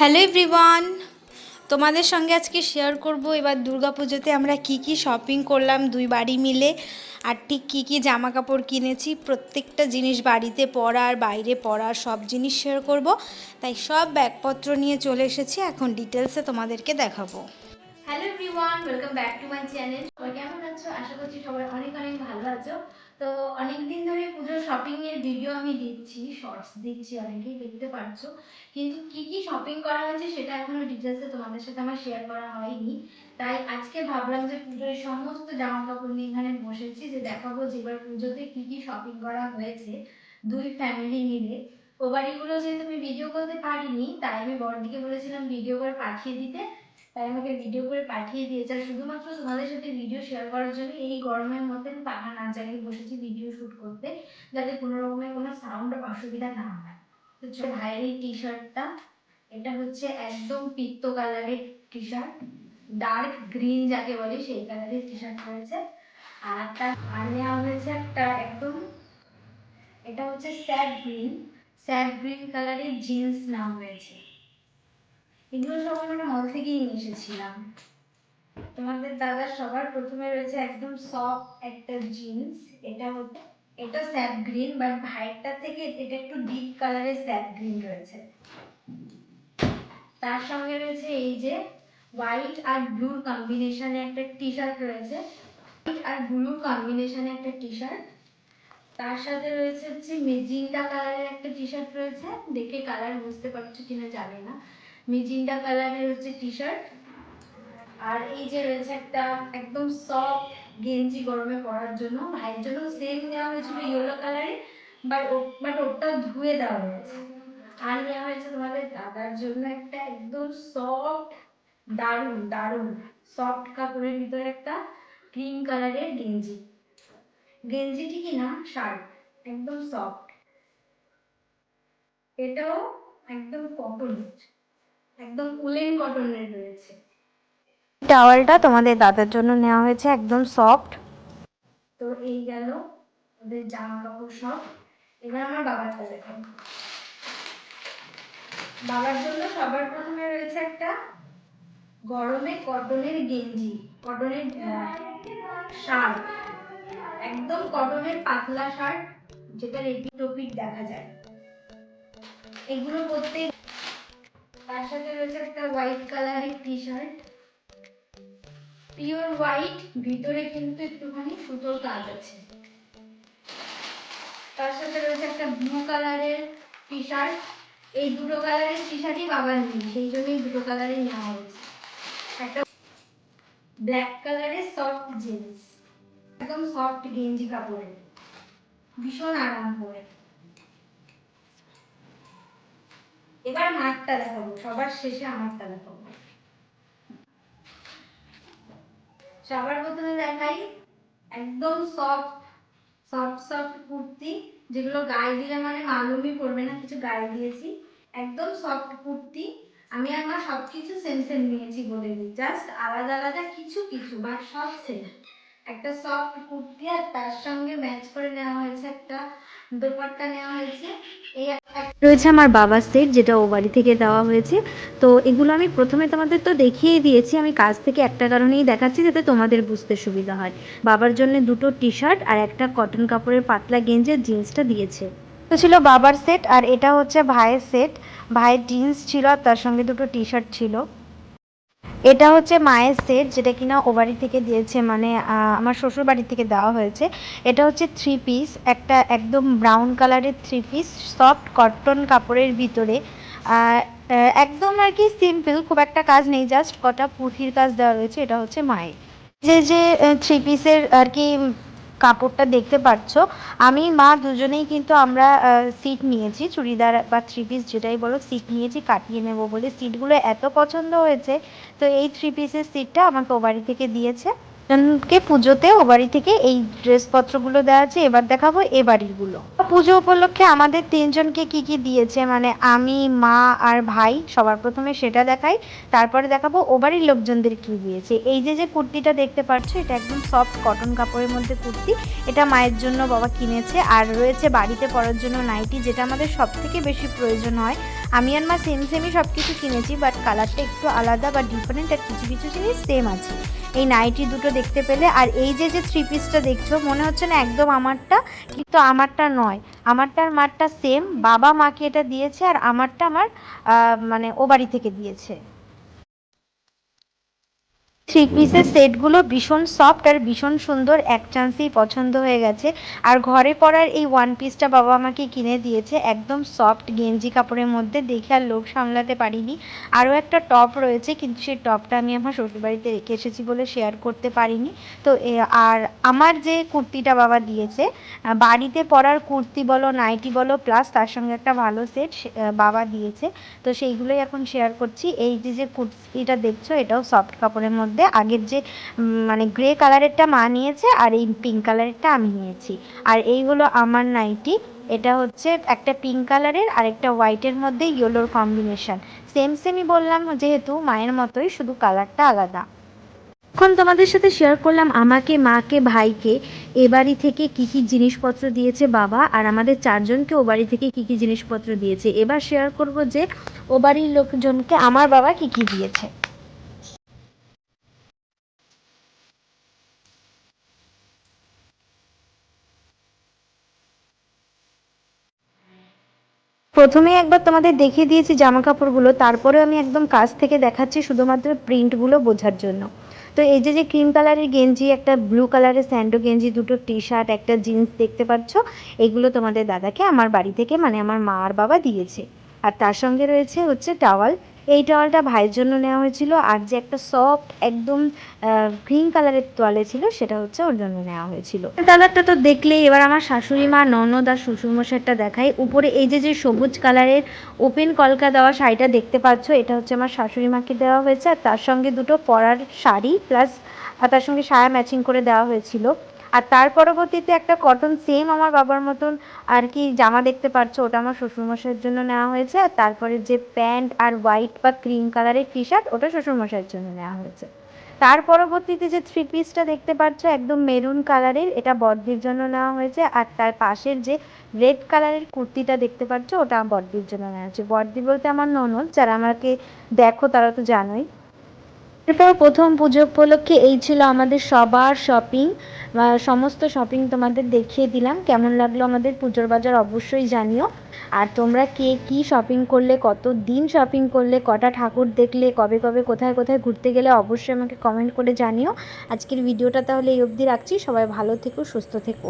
Hello everyone. তোমাদের সঙ্গে আজকে শেয়ার করব। এবার দুর্গা পুজোতে আমরা কি কি শপিং করলাম দুই বাড়ি মিলে। আর ঠিক কী কী জামা কাপড় কিনেছি, প্রত্যেকটা জিনিস বাড়িতে পরার বাইরে পরার সব জিনিস শেয়ার করব। তাই সব ব্যাগপত্র নিয়ে চলে এসেছি। এখন ডিটেলসে তোমাদেরকে দেখাবো। Hello everyone welcome back to my channel সবাই কেমন আছো? আশা করছি সবাই অনেক অনেক ভালো আছো। তো অনেক দিন ধরে পুজোর শপিং এর ভিডিও আমি দিচ্ছি শর্টস দিচ্ছি অনেকেই দেখতে পারছ। কিন্তু কি কি শপিং করা হয়েছে সেটা এখনও ডিটেলসে তোমাদের সাথে আমার শেয়ার করা হয়নি। তাই আজকে ভাবলাম যে পুজোর সমস্ত জামা কাপড় নিয়ে এখানে বসেছি, যে দেখাবো যে এবার পুজোতে কি কি শপিং করা হয়েছে দুই ফ্যামিলি মিলে। ও বাড়িগুলো যেহেতু আমি ভিডিও করতে পারিনি, তাই আমি বড়দিকে বলেছিলাম ভিডিও করে পাঠিয়ে দিতে। তাই আমাকে ভিডিও করে পাঠিয়ে দিয়েছে। আর শুধুমাত্র তোমাদের সাথে ভিডিও শেয়ার করার জন্য এই গরমের মধ্যে পাখা না চালিয়ে বসেছি ভিডিও শ্যুট করতে, যাতে কোনো রকমের কোনো সাউন্ড অসুবিধা না হয়। তো ভাইয়ের এই টি শার্টটা এটা হচ্ছে একদম পিত্ত কালারের টি শার্ট ডার্ক গ্রিন যাকে বলে সেই কালারের টি শার্ট রয়েছে। আর তার আর নেওয়া হয়েছে একটা একদম, এটা হচ্ছে স্যাড গ্রিন স্যাড গ্রিন কালারের জিন্স নেওয়া হয়েছে এগুলো সব আমরা মল থেকেই নিয়ে এসেছিলাম। তোমাদের দাদা সবার প্রথমে রয়েছে একদম সফট একটা জিন্স এটা এটা স্যাপ গ্রিন বাট ভাইটটা থেকে এটা একটু ডিপ কালারের স্যাপ গ্রিন রয়েছে। তার সঙ্গে রয়েছে এই যে হোয়াইট আর ব্লুর কম্বিনেশনে একটা টি শার্ট রয়েছে আর ব্লুর কম্বিনেশনে একটা টি শার্ট তার সাথে রয়েছে হচ্ছে মেজিন্ডা কালারের একটা টি শার্ট রয়েছে। দেখে কালার বুঝতে পারছ কিনা জানি না। মেজিন্ডা কালারের হচ্ছে টি শার্ট আর এই যে রয়েছে একটা একদম সফট গেঞ্জি গরমে পরার জন্য। ভাইয়ের জন্য সেম নেওয়া হয়েছিল ইয়েলো কালারে বাট ওটা ধুয়ে দেওয়া হয়েছে। আর নেওয়া হয়েছে তোমাদের দাদার জন্য একটা একদম সফট দারুণ দারুণ সফট কাপড়ের ভিতরে একটা ক্রিম কালারের গেঞ্জি। গেঞ্জি ঠিকই না, শার্ট, একদম সফট এটাও একদম কটন একদম উলেন কটনের রয়েছে টাওয়ালটা তোমাদের দাদার জন্য নেওয়া হয়েছে একদম সফট তো এই গেল ওদের জামা কাপড় সব। এবার আমার বাবারটা দেখো। বাবার জন্য সবার প্রথমে রয়েছে একটা গরমে কটনের গেঞ্জি কটনের শার্ট। একদম কটনের পাতলা শার্ট যেটা রেপি টপিক দেখা যায়। এগুলো প্রত্যেক তার সাথে রয়েছে একটা হোয়াইট কালারের টি শার্ট পিওর হোয়াইট ভিতরে কিন্তু একটুখানি সুতোর কাজ আছে। তার সাথে রয়েছে একটা ব্লু কালারের টি শার্ট এই দুটো কালারের টি শার্টই বাবার নেই, সেই জন্যই দুটো কালারই নেওয়া হয়েছে। একটা ব্ল্যাক কালারের সফট জিন্স একদম সফট গেঞ্জি কাপড়ের। ভীষণ আরাম করে। এবার মাঠটা দেখাবো, সবার শেষে আমারটা দেখাবো। সবার প্রথমে দেখাই একদম সফট সফট সফট কুর্তি, যেগুলো গায়ে দিলে মানে মালুমই পড়বে না, কিছু গায়ে দিয়েছি। একদম সফট কুর্তি, আমি আমার সব কিছু সেম সেম নিয়েছি বলে দিই জাস্ট আলাদা আলাদা, কিছু কিছু, বাট সব সেম একটা সফট কুর্তি আর তার সঙ্গে ম্যাচ করে নেওয়া হয়েছে, একটা দোপাট্টা নেওয়া হয়েছে। এই রয়েছে আমার বাবার সেট যেটা ও বাড়ি থেকে দেওয়া হয়েছে। তো এগুলো আমি প্রথমে তোমাদের তো দেখিয়েই দিয়েছি, আমি কাজ থেকে একটা কারণেই দেখাচ্ছি যাতে তোমাদের বুঝতে সুবিধা হয়। বাবার জন্য দুটো টি শার্ট আর একটা কটন কাপড়ের পাতলা গেঞ্জের জিন্সটা দিয়েছে। তো ছিল বাবার সেট আর এটা হচ্ছে ভাইয়ের সেট ভাইয়ের জিন্স ছিল আর তার সঙ্গে দুটো টি শার্ট ছিল। এটা হচ্ছে মায়ের সেট যেটা কিনা ও বাড়ি থেকে দিয়েছে মানে আমার শ্বশুর বাড়ি থেকে দেওয়া হয়েছে। এটা হচ্ছে থ্রি পিস একটা একদম ব্রাউন কালারের থ্রি পিস সফট কটন কাপড়ের ভিতরে। একদম আর কি সিম্পল খুব একটা কাজ নেই জাস্ট কটা পুঁথির কাজ দেওয়া রয়েছে, এটা হচ্ছে মায়ের। যে যে থ্রি পিসের আর কি কাপড়টা দেখতে পাচ্ছ আমি, মা দুজনেই কিন্তু আমরা সিট নিয়েছি, চুড়িদার বা থ্রি পিস যেটাই বলো সিট নিয়েছি, কাটিয়ে নেব বলে। সিটগুলো এত পছন্দ হয়েছে, তো এই থ্রি পিসের সিটটা আমাকে ও বাড়ি থেকে দিয়েছে। জনকে পুজোতে ও বাড়ি থেকে এই ড্রেসপত্রগুলো দেওয়া আছে, এবার দেখাবো এ বাড়িরগুলো পুজো উপলক্ষে আমাদের তিনজনকে কি কি দিয়েছে? মানে আমি, মা আর ভাই, সবার প্রথমে সেটা দেখাই, তারপরে দেখাবো ও বাড়ির লোকজনদের কি দিয়েছে। এই যে যে কুর্তিটা দেখতে পাচ্ছ, এটা একদম সফট কটন কাপড়ের মধ্যে কুর্তি। এটা মায়ের জন্য বাবা কিনেছে, আর রয়েছে বাড়িতে পরার জন্য নাইটি যেটা আমাদের সব থেকে বেশি প্রয়োজন হয়। আমি আর মা সেম সেমই সব কিছু কিনেছি বাট কালারটা একটু আলাদা বা ডিফারেন্ট আর কিছু কিছু জিনিস সেম আছে। এই নাইটি দুটো দেখতে পেলে। আর এই যে যে থ্রি পিসটা দেখছ, মনে হচ্ছে না একদম আমারটা, কিন্তু আমারটা নয়। আমারটা আর মারটা সেম বাবা মাকে এটা দিয়েছে আর আমারটা আমার মানে ও বাড়ি থেকে দিয়েছে। থ্রি পিসের সেটগুলো ভীষণ সফট আর ভীষণ সুন্দর। এক চান্সেই পছন্দ হয়ে গেছে। আর ঘরে পরার এই ওয়ান পিসটা বাবা আমাকে কিনে দিয়েছে। একদম সফট গেঞ্জি কাপড়ের মধ্যে দেখে আর লোভ সামলাতে পারিনি। আরও একটা টপ রয়েছে, কিন্তু সেই টপটা আমি আমার শ্বশুরবাড়িতে রেখে এসেছি বলে শেয়ার করতে পারিনি। তো আর আমার যে কুর্তিটা বাবা দিয়েছে বাড়িতে পরার কুর্তি বলো নাইটি বলো প্লাস তার সঙ্গে একটা ভালো সেট বাবা দিয়েছে। তো সেইগুলোই এখন শেয়ার করছি। এই যে যে কুর্তিটা দেখছ, এটাও সফট কাপড়ের মধ্যে। আগের যে মানে গ্রে কালারেরটা মা নিয়েছে আর এই পিঙ্ক কালারেরটা আমি নিয়েছি। আর এই হলো আমার নাইটি এটা হচ্ছে একটা পিঙ্ক কালারের আর একটা হোয়াইটের মধ্যে ইয়েলোর কম্বিনেশন সেম সেমই বললাম যেহেতু মায়ের মতোই শুধু কালারটা আলাদা। এখন তোমাদের সাথে শেয়ার করলাম আমাকে, মাকে, ভাইকে, এ বাড়ি থেকে কি কি জিনিসপত্র দিয়েছে বাবা আর আমাদের চারজনকে ও বাড়ি থেকে কি কি জিনিসপত্র দিয়েছে। এবার শেয়ার করব যে ও বাড়ির লোকজনকে আমার বাবা কি কি দিয়েছে। প্রথমেই একবার তোমাদের দেখিয়ে দিয়েছি জামা কাপড়গুলো তারপরে আমি একদম কাছ থেকে দেখাচ্ছি শুধুমাত্র প্রিন্টগুলো বোঝার জন্য। তো এই যে যে ক্রিম কালারের গেঞ্জি, একটা ব্লু কালারের স্যান্ডো গেঞ্জি, দুটো টি শার্ট একটা জিন্স দেখতে পাচ্ছ, এগুলো তোমাদের দাদাকে আমার বাড়ি থেকে মানে আমার মা আর বাবা দিয়েছে। আর তার সঙ্গে রয়েছে হচ্ছে টাওয়াল এই টাওয়ালটা ভাইয়ের জন্য নেওয়া হয়েছিল আর যে একটা সফট একদম গ্রিন কালারের তোয়ালে ছিল, সেটা হচ্ছে ওর জন্য নেওয়া হয়েছিল। কালারটা তো দেখলেই এবার আমার শাশুড়ি মা, ননদ আর শ্বশুরমশাইটা দেখাই। উপরে এই যে যে সবুজ কালারের ওপেন কলকা দেওয়া শাড়িটা দেখতে পাচ্ছ, এটা হচ্ছে আমার শাশুড়ি মাকে দেওয়া হয়েছে। আর তার সঙ্গে দুটো পরার শাড়ি প্লাস আর তার সঙ্গে সায়া ম্যাচিং করে দেওয়া হয়েছিল। আর তার পরবর্তীতে একটা কটন সেম আমার বাবার মতন আর কি জামা দেখতে পাচ্ছ ওটা আমার শ্বশুরমশাইয়ের জন্য নেওয়া হয়েছে। আর তারপরে যে প্যান্ট আর হোয়াইট বা ক্রিম কালারের টি শার্ট ওটা শ্বশুরমশাইয়ের জন্য নেওয়া হয়েছে। তার পরবর্তীতে যে থ্রি পিসটা দেখতে পাচ্ছ একদম মেরুন কালারের এটা বড়দির জন্য নেওয়া হয়েছে। আর তার পাশের যে রেড কালারের কুর্তিটা দেখতে পাচ্ছ ওটা বড়দির জন্য নেওয়া হয়েছে। বড়দি বলতে আমার ননদ, যারা আমাকে দেখো তারা তো জানোই। এরপর প্রথম পুজো উপলক্ষে এই ছিল আমাদের সবার শপিং সমস্ত শপিং তোমাদের দেখিয়ে দিলাম। কেমন লাগল আমাদের পুজোর বাজার অবশ্যই জানিও। আর তোমরা কে কি শপিং করলে, কত দিন শপিং করলে, কটা ঠাকুর দেখলে, কবে কবে, কোথায় কোথায় ঘুরতে গেলে অবশ্যই আমাকে কমেন্ট করে জানিও। আজকের ভিডিওটা তাহলে এই অবধি রাখছি। সবাই ভালো থেকো, সুস্থ থেকো।